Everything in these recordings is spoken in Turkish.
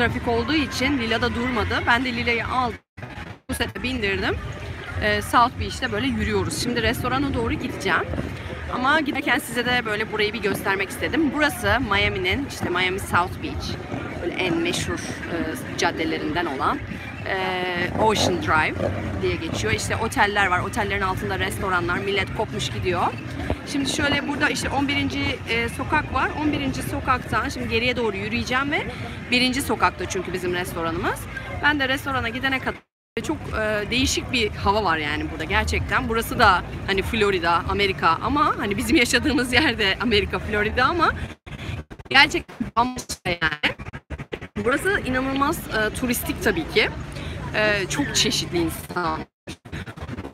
trafik olduğu için Lila da durmadı. Ben de Lila'yı aldım. Bu sefer bindirdim. Ee, South Beach'te böyle yürüyoruz. Şimdi restorana doğru gideceğim. Ama giderken size de böyle burayı bir göstermek istedim. Burası Miami'nin işte Miami South Beach böyle en meşhur e, caddelerinden olan e, Ocean Drive diye geçiyor. İşte oteller var. Otellerin altında restoranlar. Millet kopmuş gidiyor. Şimdi şöyle burada işte 11. e, sokak var. 11. sokaktan şimdi geriye doğru yürüyeceğim ve 1. sokakta çünkü bizim restoranımız. Ben de restorana gidene kadar çok e, değişik bir hava var yani burada gerçekten. Burası da hani Florida, Amerika ama hani bizim yaşadığımız yerde Amerika, Florida ama gerçekten bambaşka yani. Burası inanılmaz e, turistik tabii ki. E, çok çeşitli insan.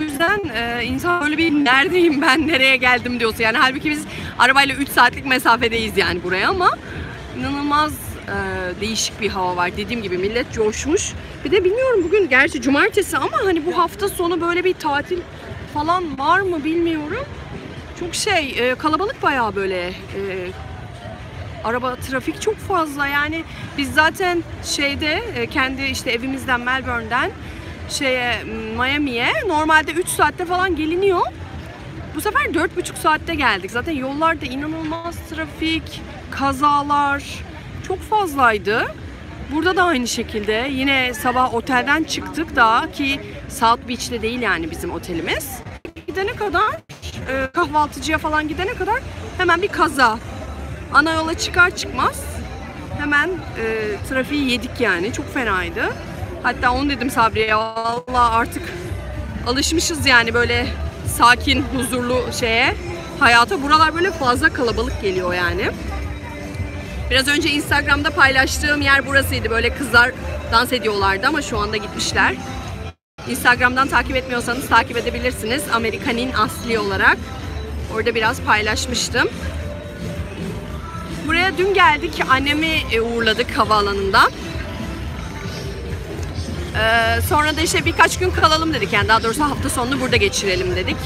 O yüzden e, insan böyle bir neredeyim ben, nereye geldim diyorsa yani halbuki biz arabayla 3 saatlik mesafedeyiz yani buraya ama inanılmaz e, değişik bir hava var. Dediğim gibi millet coşmuş. Bir de bilmiyorum bugün gerçi cumartesi ama hani bu hafta sonu böyle bir tatil falan var mı bilmiyorum. Çok şey e, kalabalık bayağı böyle e, araba trafik çok fazla yani biz zaten şeyde e, kendi işte evimizden Melbourne'den şeye Miami'ye normalde 3 saatte falan geliniyor. Bu sefer 4,5 saatte geldik. Zaten yollarda inanılmaz trafik, kazalar çok fazlaydı. Burada da aynı şekilde yine sabah otelden çıktık da ki South Beach'te değil yani bizim otelimiz. Gidene kadar e, kahvaltıcıya falan gidene kadar hemen bir kaza. Ana yola çıkar çıkmaz hemen e, trafiği yedik yani. Çok fenaydı. Hatta onu dedim Sabri'ye valla artık alışmışız yani böyle sakin, huzurlu şeye, hayata. Buralar böyle fazla kalabalık geliyor yani. Biraz önce Instagram'da paylaştığım yer burasıydı. Böyle kızlar dans ediyorlardı ama şu anda gitmişler. Instagram'dan takip etmiyorsanız takip edebilirsiniz. Amerikan'in asli olarak. Orada biraz paylaşmıştım. Buraya dün geldik. Annemi e, uğurladık havaalanından. Ee, sonra da işte birkaç gün kalalım dedik. Yani daha doğrusu hafta sonunu burada geçirelim dedik.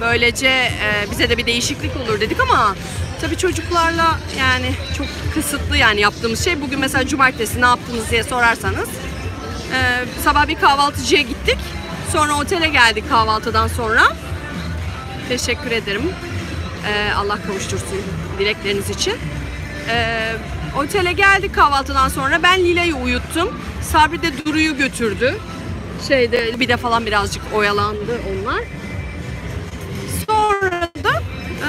Böylece e, bize de bir değişiklik olur dedik ama tabii çocuklarla yani çok kısıtlı yani yaptığımız şey. Bugün mesela cumartesi ne yaptınız diye sorarsanız e, sabah bir kahvaltıcıya gittik. Sonra otele geldik kahvaltıdan sonra. Teşekkür ederim. E, Allah kavuştursun dilekleriniz için. E, otele geldik kahvaltıdan sonra. Ben Lila'yı uyuttum. Sabri de Duru'yu götürdü. Şeyde bir de falan birazcık oyalandı onlar. Sonra da e,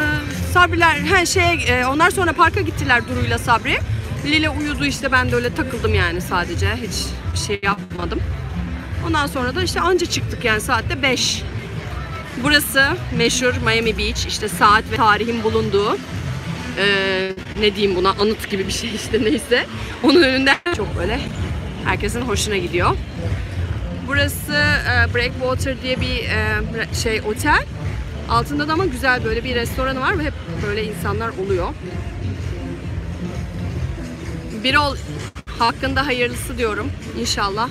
Sabriler her şeye e, onlar sonra parka gittiler Duru'yla Sabri. Lila uyudu işte ben de öyle takıldım yani sadece. Hiç bir şey yapmadım. Ondan sonra da işte anca çıktık yani saatte 5. Burası meşhur Miami Beach. işte saat ve tarihin bulunduğu e, ne diyeyim buna anıt gibi bir şey işte neyse. Onun önünden çok böyle herkesin hoşuna gidiyor. Burası e, Breakwater diye bir e, şey otel. Altında da ama güzel böyle bir restoranı var ve hep böyle insanlar oluyor. Bir ol hakkında hayırlısı diyorum inşallah.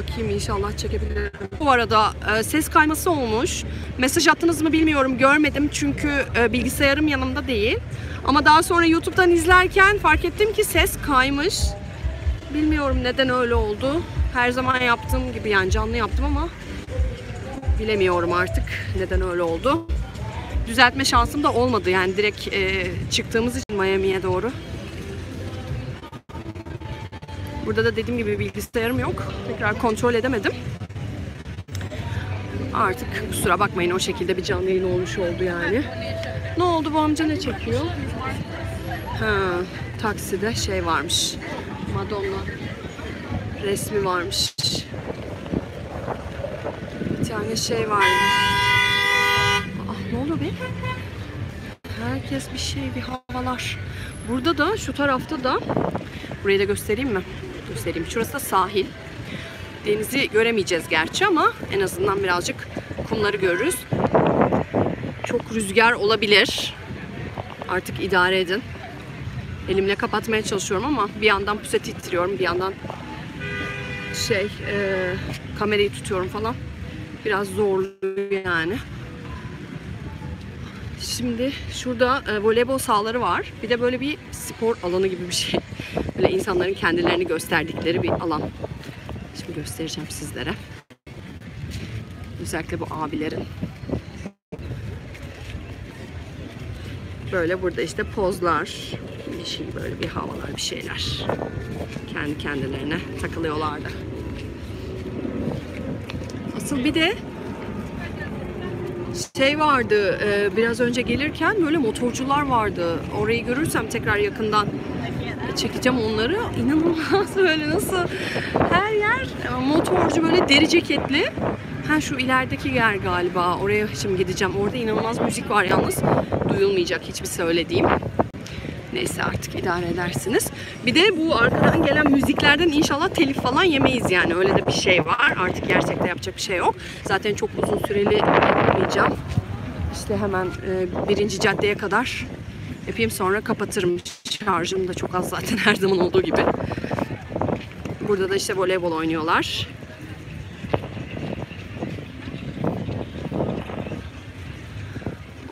Bakayım inşallah çekebilirim. Bu arada e, ses kayması olmuş. Mesaj attınız mı bilmiyorum görmedim çünkü e, bilgisayarım yanımda değil. Ama daha sonra YouTube'dan izlerken fark ettim ki ses kaymış. Bilmiyorum neden öyle oldu. Her zaman yaptığım gibi yani canlı yaptım ama bilemiyorum artık neden öyle oldu. Düzeltme şansım da olmadı yani direkt e, çıktığımız için Miami'ye doğru. Burada da dediğim gibi bilgisayarım yok. Tekrar kontrol edemedim. Artık kusura bakmayın o şekilde bir canlı yayın olmuş oldu yani. Ne oldu bu amca ne çekiyor? Ha, takside şey varmış. Madonna resmi varmış. Bir tane şey vardı. Ah ne oluyor be? Herkes bir şey, bir havalar. Burada da şu tarafta da burayı da göstereyim mi? Göstereyim. Şurası da sahil. Denizi göremeyeceğiz gerçi ama en azından birazcık kumları görürüz. Çok rüzgar olabilir. Artık idare edin. Elimle kapatmaya çalışıyorum ama bir yandan puset ittiriyorum, bir yandan şey e, kamerayı tutuyorum falan. Biraz zorluyor yani. Şimdi şurada e, voleybol sahaları var. Bir de böyle bir spor alanı gibi bir şey. Böyle insanların kendilerini gösterdikleri bir alan. Şimdi göstereceğim sizlere. Özellikle bu abilerin. Böyle burada işte pozlar, bir şey böyle bir havalar bir şeyler. Kendi kendilerine takılıyorlardı. Asıl bir de şey vardı e, biraz önce gelirken böyle motorcular vardı. Orayı görürsem tekrar yakından çekeceğim onları. İnanılmaz böyle nasıl her yer motorcu böyle deri ceketli. Ha şu ilerideki yer galiba. Oraya şimdi gideceğim. Orada inanılmaz müzik var yalnız. Duyulmayacak hiçbir söylediğim. Neyse artık idare edersiniz. Bir de bu arkadan gelen müziklerden inşallah telif falan yemeyiz yani. Öyle de bir şey var. Artık gerçekte yapacak bir şey yok. Zaten çok uzun süreli yapmayacağım. İşte hemen e, birinci caddeye kadar yapayım sonra kapatırım. Şarjım da çok az zaten her zaman olduğu gibi. Burada da işte voleybol oynuyorlar.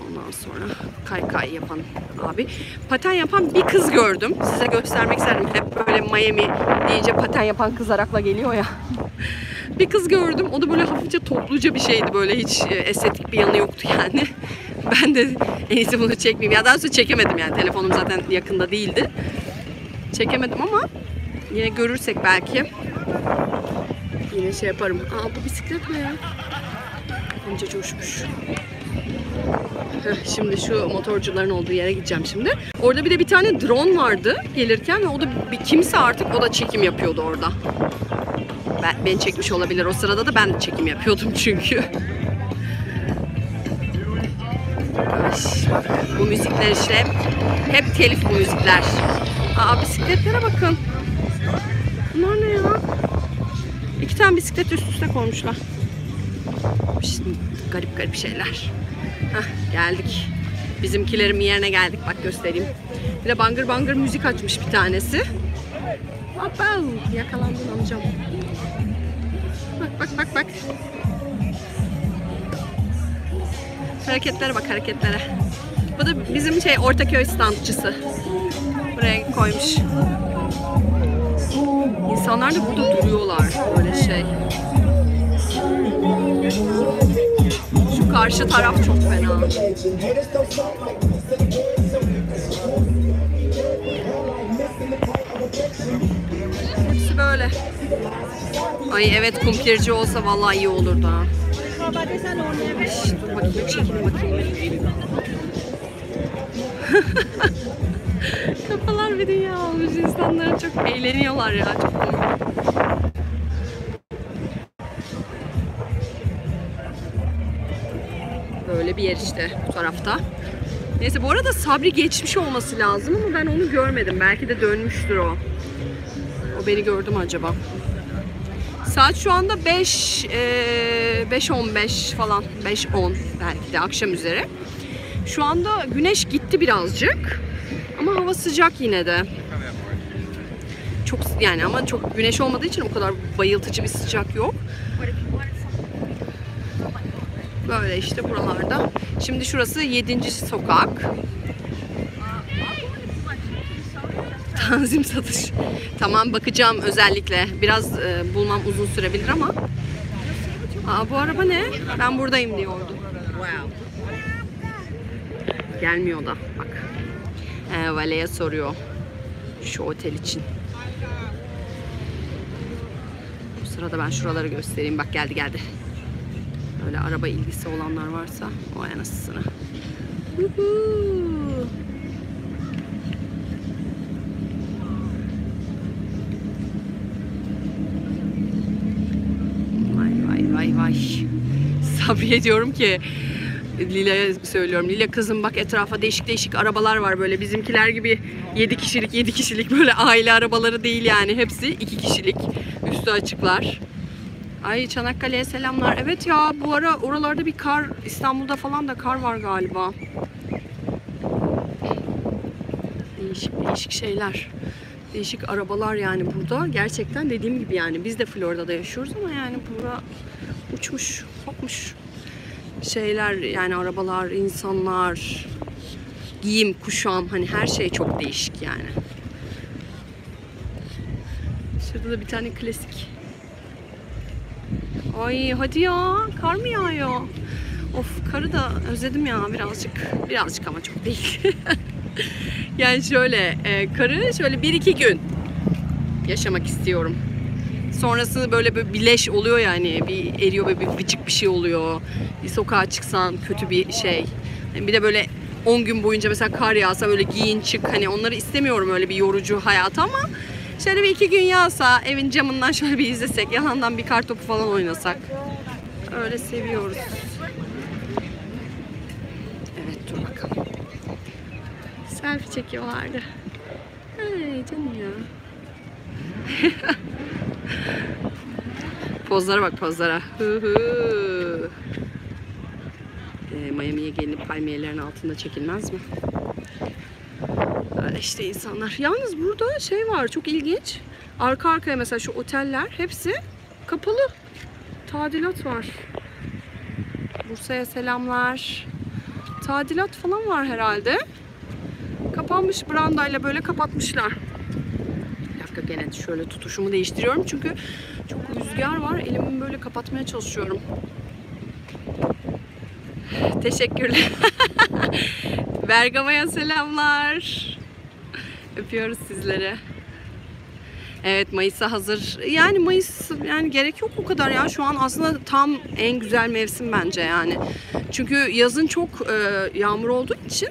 Ondan sonra kaykay yapan abi. Paten yapan bir kız gördüm. Size göstermek isterim. Hep böyle Miami deyince paten yapan kızarakla geliyor ya. bir kız gördüm. O da böyle hafifçe topluca bir şeydi. Böyle hiç e, estetik bir yanı yoktu yani. Ben de en iyisi bunu çekmeyeyim. Ya daha sonra çekemedim yani. Telefonum zaten yakında değildi. Çekemedim ama yine görürsek belki yine şey yaparım. Aa bu bisiklet ne ya? Bence coşmuş. Şimdi şu motorcuların olduğu yere gideceğim şimdi. Orada bir de bir tane drone vardı gelirken ve o da bir kimse artık o da çekim yapıyordu orada. Ben, beni çekmiş olabilir. O sırada da ben de çekim yapıyordum çünkü. Bu müzikler işte hep telif bu müzikler. Aa bisikletlere bakın. Bunlar ne ya? İki tane bisiklet üst üste koymuşlar. İşte garip garip şeyler. Geldik. Bizimkilerin yerine geldik. Bak göstereyim. Bir de bangır bangır müzik açmış bir tanesi. Hoppa yakalandın amcam. Bak bak bak bak. Hareketlere bak hareketlere. Bu da bizim şey Ortaköy standçısı. Buraya koymuş. İnsanlar da burada duruyorlar. Böyle şey. Karşı taraf çok fena. Hepsi böyle. Ay evet kumpirci olsa vallahi iyi olurdu ha. Şş. Kafalar bir dünya olmuş insanlar çok eğleniyorlar ya çok. Böyle bir yer işte bu tarafta. Neyse bu arada Sabri geçmiş olması lazım ama ben onu görmedim. Belki de dönmüştür o. O beni gördü mü acaba? Saat şu anda 5 e, 5.15 falan 5.10 belki de akşam üzere. Şu anda güneş gitti birazcık. Ama hava sıcak yine de. Çok yani ama çok güneş olmadığı için o kadar bayıltıcı bir sıcak yok. Böyle işte buralarda. Şimdi şurası 7. sokak. Tanzim satış. Tamam bakacağım özellikle. Biraz e, bulmam uzun sürebilir ama. Aa bu araba ne? Ben buradayım diyordu. Gelmiyor da bak. E, valeye soruyor. Şu otel için. Bu sırada ben şuraları göstereyim. Bak geldi geldi. Öyle araba ilgisi olanlar varsa o anasını. Vay vay vay vay. Sabriye diyorum ki Lila'ya söylüyorum. Lila kızım bak etrafa değişik değişik arabalar var böyle. Bizimkiler gibi 7 kişilik 7 kişilik böyle aile arabaları değil yani. Hepsi 2 kişilik. Üstü açıklar. Ay Çanakkale'ye selamlar. Evet ya bu ara oralarda bir kar İstanbul'da falan da kar var galiba. Değişik değişik şeyler. Değişik arabalar yani burada. Gerçekten dediğim gibi yani biz de Florida'da yaşıyoruz ama yani burada uçmuş, kopmuş. şeyler yani arabalar, insanlar, giyim, kuşam hani her şey çok değişik yani. Şurada da bir tane klasik. Ay hadi ya kar mı yağıyor? Of karı da özledim ya birazcık. Birazcık ama çok değil. yani şöyle e, karı şöyle bir iki gün yaşamak istiyorum. Sonrası böyle bir bileş oluyor yani bir eriyor böyle bir vıcık bir şey oluyor. Bir sokağa çıksan kötü bir şey. Yani bir de böyle 10 gün boyunca mesela kar yağsa böyle giyin çık hani onları istemiyorum öyle bir yorucu hayat ama şöyle bir iki gün yağsa evin camından şöyle bir izlesek yalandan bir kar topu falan oynasak öyle seviyoruz. Evet dur bakalım. Selfie çekiyorlardı. Ay canım ya. Pozlara bak pozlara. Ee, Miami'ye gelinip palmiyelerin altında çekilmez mi? İşte insanlar. Yalnız burada şey var çok ilginç. Arka arkaya mesela şu oteller hepsi kapalı. Tadilat var. Bursa'ya selamlar. Tadilat falan var herhalde. Kapanmış brandayla böyle kapatmışlar. Bir dakika gene şöyle tutuşumu değiştiriyorum çünkü çok rüzgar var. Elimi böyle kapatmaya çalışıyorum. Teşekkürler. Bergama'ya selamlar. Öpüyoruz sizleri. Evet Mayıs'a hazır. Yani Mayıs yani gerek yok o kadar ya. Şu an aslında tam en güzel mevsim bence yani. Çünkü yazın çok e, yağmur olduğu için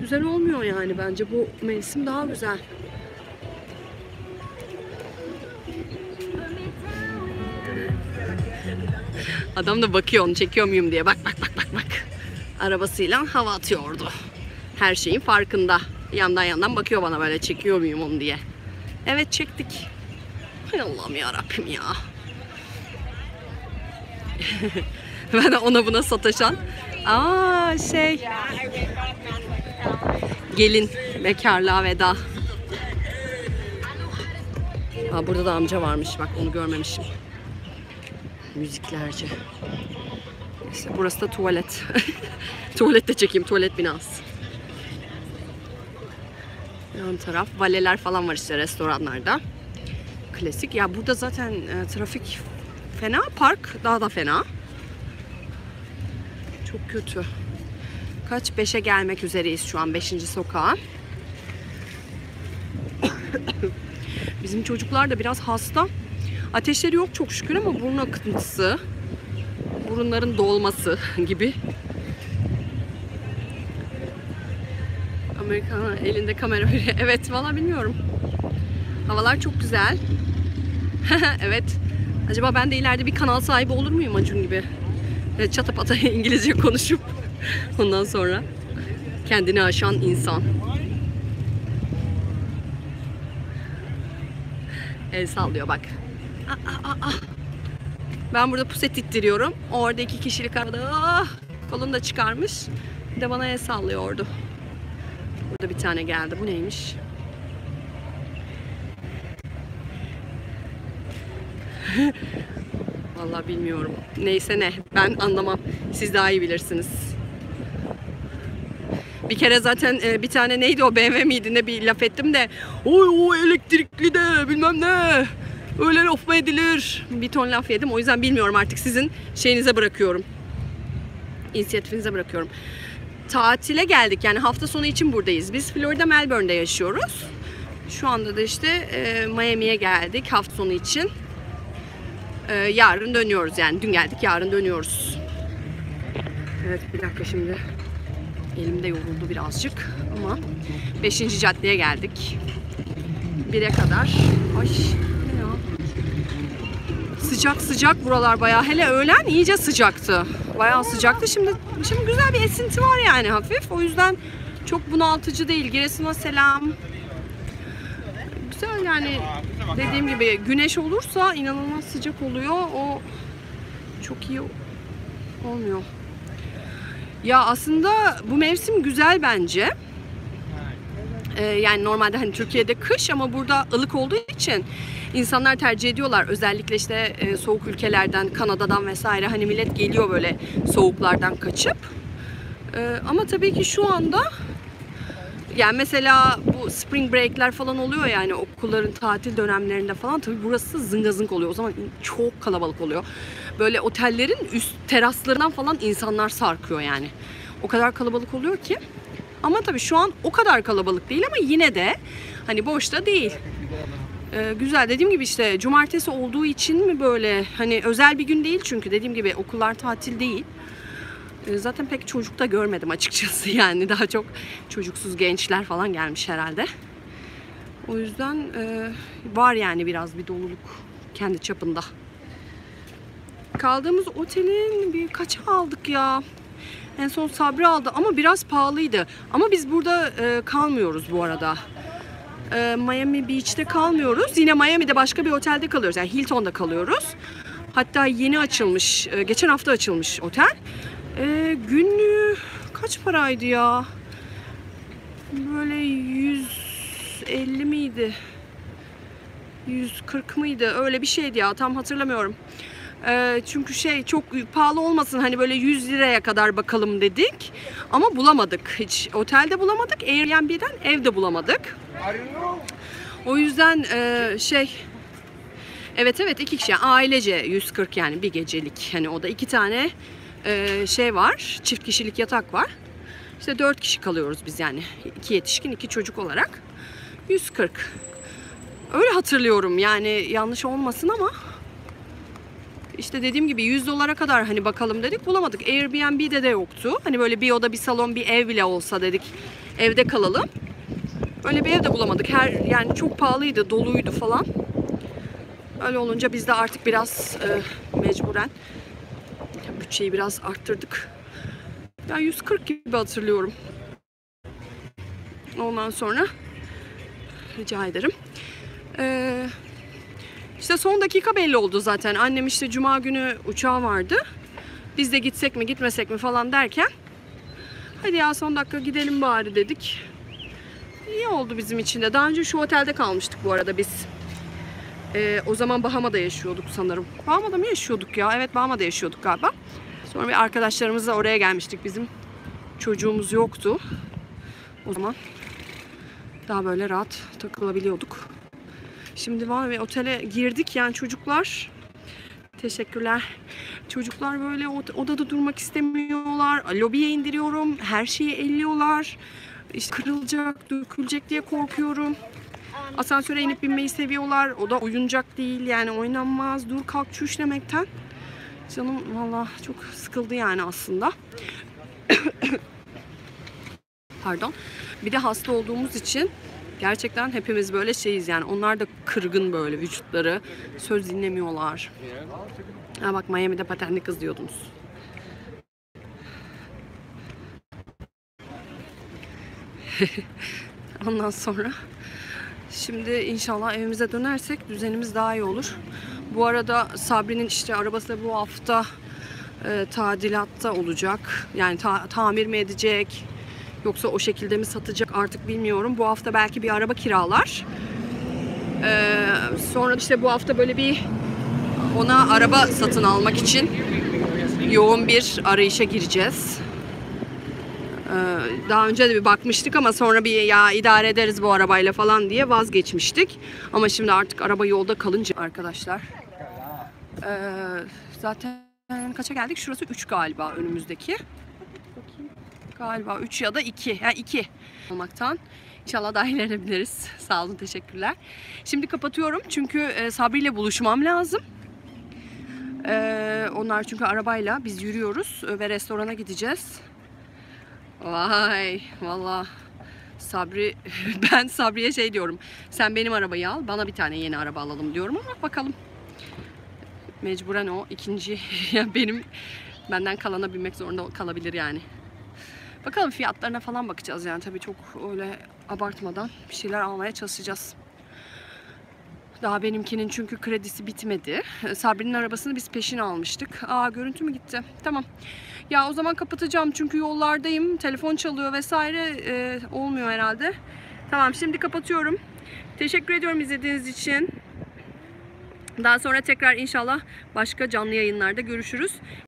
güzel olmuyor yani bence bu mevsim daha güzel. Adam da bakıyor onu çekiyor muyum diye. Bak bak bak bak bak. Arabasıyla hava atıyordu. Her şeyin farkında. Yandan yandan bakıyor bana böyle çekiyor muyum onu diye. Evet çektik. Hay Allah'ım ya Rabbim ya. ben ona buna sataşan. Aa şey. Gelin bekarlığa veda. Aa, burada da amca varmış bak onu görmemişim. Müziklerce. İşte burası da tuvalet. tuvalet de çekeyim tuvalet binası. Yan taraf valeler falan var işte restoranlarda. Klasik. Ya burada zaten e, trafik fena, park daha da fena. Çok kötü. Kaç? Beşe gelmek üzereyiz şu an. Beşinci sokağa. Bizim çocuklar da biraz hasta. Ateşleri yok çok şükür ama burun akıntısı, burunların dolması gibi. Amerikan elinde kamera. evet valla bilmiyorum. Havalar çok güzel. evet. Acaba ben de ileride bir kanal sahibi olur muyum Acun gibi? Evet, çata pata İngilizce konuşup ondan sonra kendini aşan insan. El sallıyor bak. Aa, aa, aa. Ben burada puset ittiriyorum. Orada iki kişilik arada ah, kolunu da çıkarmış. Bir de bana el sallıyordu. Burada bir tane geldi. Bu neymiş? Vallahi bilmiyorum. Neyse ne. Ben anlamam. Siz daha iyi bilirsiniz. Bir kere zaten e, bir tane neydi o BMW miydi ne bir laf ettim de oy o elektrikli de bilmem ne öyle laf mı edilir bir ton laf yedim o yüzden bilmiyorum artık sizin şeyinize bırakıyorum inisiyatifinize bırakıyorum tatile geldik yani hafta sonu için buradayız biz Florida Melbourne'de yaşıyoruz şu anda da işte e, Miami'ye geldik hafta sonu için E, yarın dönüyoruz yani dün geldik yarın dönüyoruz evet bir dakika şimdi Elim de yoruldu birazcık ama 5. caddeye geldik. 1'e kadar. Ay ya? Sıcak sıcak buralar bayağı. Hele öğlen iyice sıcaktı. Bayağı sıcaktı. Şimdi şimdi güzel bir esinti var yani hafif. O yüzden çok bunaltıcı değil. Giresun'a selam. Güzel yani dediğim gibi güneş olursa inanılmaz sıcak oluyor. O çok iyi olmuyor. Ya aslında bu mevsim güzel bence. Ee, yani normalde hani Türkiye'de kış ama burada ılık olduğu için insanlar tercih ediyorlar. Özellikle işte e, soğuk ülkelerden, Kanada'dan vesaire hani millet geliyor böyle soğuklardan kaçıp. E, ama tabii ki şu anda yani mesela bu spring break'ler falan oluyor yani okulların tatil dönemlerinde falan tabii burası zıngazınk oluyor. O zaman çok kalabalık oluyor. Böyle otellerin üst teraslarından falan insanlar sarkıyor yani. O kadar kalabalık oluyor ki. Ama tabii şu an o kadar kalabalık değil ama yine de hani boşta değil. Ee, güzel dediğim gibi işte cumartesi olduğu için mi böyle hani özel bir gün değil çünkü dediğim gibi okullar tatil değil. Ee, Zaten pek çocuk da görmedim açıkçası yani daha çok çocuksuz gençler falan gelmiş herhalde. O yüzden e, var yani biraz bir doluluk kendi çapında. Kaldığımız otelin bir kaça aldık ya? En son Sabri aldı ama biraz pahalıydı. Ama biz burada e, kalmıyoruz bu arada. E, Miami Beach'te kalmıyoruz. Yine Miami'de başka bir otelde kalıyoruz. Yani Hilton'da kalıyoruz. Hatta yeni açılmış, e, geçen hafta açılmış otel. E, günlüğü kaç paraydı ya? Böyle 150 miydi? 140 mıydı? Öyle bir şeydi ya. Tam hatırlamıyorum. Ee, çünkü şey çok pahalı olmasın hani böyle 100 liraya kadar bakalım dedik. Ama bulamadık hiç. Otelde bulamadık. Airbnb'den evde bulamadık. O yüzden e, şey Evet evet iki kişi ailece 140 yani bir gecelik hani o da iki tane e, şey var çift kişilik yatak var işte dört kişi kalıyoruz biz yani iki yetişkin iki çocuk olarak 140 öyle hatırlıyorum yani yanlış olmasın ama işte dediğim gibi 100 dolara kadar hani bakalım dedik bulamadık. Airbnb'de de yoktu. Hani böyle bir oda bir salon bir ev bile olsa dedik evde kalalım. Öyle bir ev de bulamadık. Her yani çok pahalıydı, doluydu falan. Öyle olunca biz de artık biraz e, mecburen bütçeyi biraz arttırdık. Ya 140 gibi hatırlıyorum. Ondan sonra rica ederim. Eee işte son dakika belli oldu zaten. Annem işte cuma günü uçağı vardı. Biz de gitsek mi gitmesek mi falan derken hadi ya son dakika gidelim bari dedik. İyi oldu bizim için de. Daha önce şu otelde kalmıştık bu arada biz. Ee, o zaman Bahama'da yaşıyorduk sanırım. Bahama'da mı yaşıyorduk ya? Evet Bahama'da yaşıyorduk galiba. Sonra bir arkadaşlarımızla oraya gelmiştik. Bizim çocuğumuz yoktu. O zaman daha böyle rahat takılabiliyorduk. Şimdi var ve otele girdik yani çocuklar teşekkürler. Çocuklar böyle od- odada durmak istemiyorlar. Lobiye indiriyorum. Her şeyi elliyorlar. İşte kırılacak, dökülecek diye korkuyorum. Asansöre inip binmeyi seviyorlar. O da oyuncak değil yani oynanmaz. Dur kalk çüş demekten. Canım valla çok sıkıldı yani aslında. Pardon. Bir de hasta olduğumuz için Gerçekten hepimiz böyle şeyiz yani. Onlar da kırgın böyle vücutları. Söz dinlemiyorlar. Ha bak Miami'de patenli kız diyordunuz. Ondan sonra şimdi inşallah evimize dönersek düzenimiz daha iyi olur. Bu arada Sabri'nin işte arabası bu hafta e, tadilatta olacak. Yani ta- tamir mi edecek? Yoksa o şekilde mi satacak artık bilmiyorum. Bu hafta belki bir araba kiralar. Ee, sonra işte bu hafta böyle bir ona araba satın almak için yoğun bir arayışa gireceğiz. Ee, daha önce de bir bakmıştık ama sonra bir ya idare ederiz bu arabayla falan diye vazgeçmiştik. Ama şimdi artık araba yolda kalınca arkadaşlar. Ee, zaten kaça geldik? Şurası 3 galiba önümüzdeki. Galiba 3 ya da 2. Yani 2 olmaktan. İnşallah dahil edebiliriz. Sağ olun, teşekkürler. Şimdi kapatıyorum çünkü e, Sabri ile buluşmam lazım. E, onlar çünkü arabayla biz yürüyoruz e, ve restorana gideceğiz. Vay valla Sabri ben Sabri'ye şey diyorum. Sen benim arabayı al bana bir tane yeni araba alalım diyorum ama bakalım. Mecburen o ikinci yani benim benden kalana binmek zorunda kalabilir yani. Bakalım fiyatlarına falan bakacağız yani tabii çok öyle abartmadan bir şeyler almaya çalışacağız. Daha benimkinin çünkü kredisi bitmedi. Sabri'nin arabasını biz peşin almıştık. Aa görüntü mü gitti? Tamam. Ya o zaman kapatacağım çünkü yollardayım. Telefon çalıyor vesaire. Ee, olmuyor herhalde. Tamam şimdi kapatıyorum. Teşekkür ediyorum izlediğiniz için. Daha sonra tekrar inşallah başka canlı yayınlarda görüşürüz.